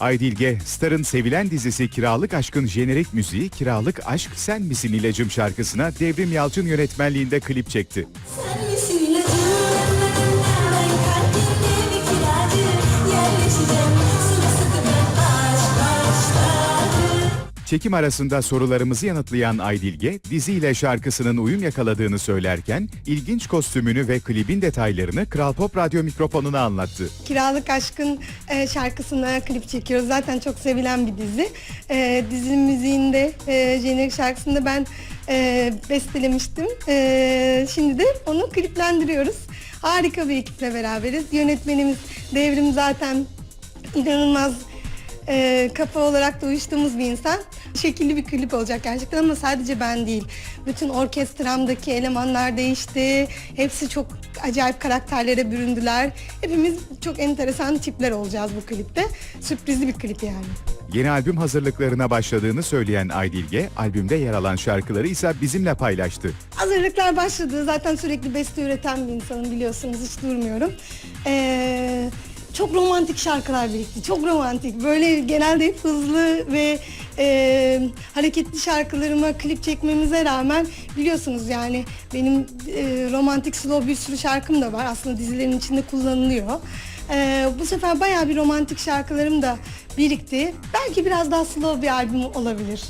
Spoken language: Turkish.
Aydilge, Star'ın sevilen dizisi Kiralık Aşk'ın jenerik müziği Kiralık Aşk Sen Misin İlacım şarkısına Devrim Yalçın yönetmenliğinde klip çekti. Çekim arasında sorularımızı yanıtlayan Aydilge, diziyle şarkısının uyum yakaladığını söylerken ilginç kostümünü ve klibin detaylarını Kral Pop Radyo mikrofonuna anlattı. Kiralık Aşk'ın e, şarkısına klip çekiyoruz. Zaten çok sevilen bir dizi. E, dizinin müziğinde, e, jenerik şarkısında ben e, bestelemiştim. E, şimdi de onu kliplendiriyoruz. Harika bir ekiple beraberiz. Yönetmenimiz Devrim zaten inanılmaz e, kafa olarak da uyuştuğumuz bir insan. Şekilli bir klip olacak gerçekten ama sadece ben değil. Bütün orkestramdaki elemanlar değişti. Hepsi çok acayip karakterlere büründüler. Hepimiz çok enteresan tipler olacağız bu klipte. Sürprizli bir klip yani. Yeni albüm hazırlıklarına başladığını söyleyen Aydilge, albümde yer alan şarkıları ise bizimle paylaştı. Hazırlıklar başladı. Zaten sürekli beste üreten bir insanım biliyorsunuz. Hiç durmuyorum. Ee, çok romantik şarkılar birikti. Çok romantik. Böyle genelde hep hızlı ve e, hareketli şarkılarıma klip çekmemize rağmen biliyorsunuz yani benim e, romantik slow bir sürü şarkım da var. Aslında dizilerin içinde kullanılıyor. Ee, bu sefer bayağı bir romantik şarkılarım da birikti. Belki biraz daha slow bir albüm olabilir.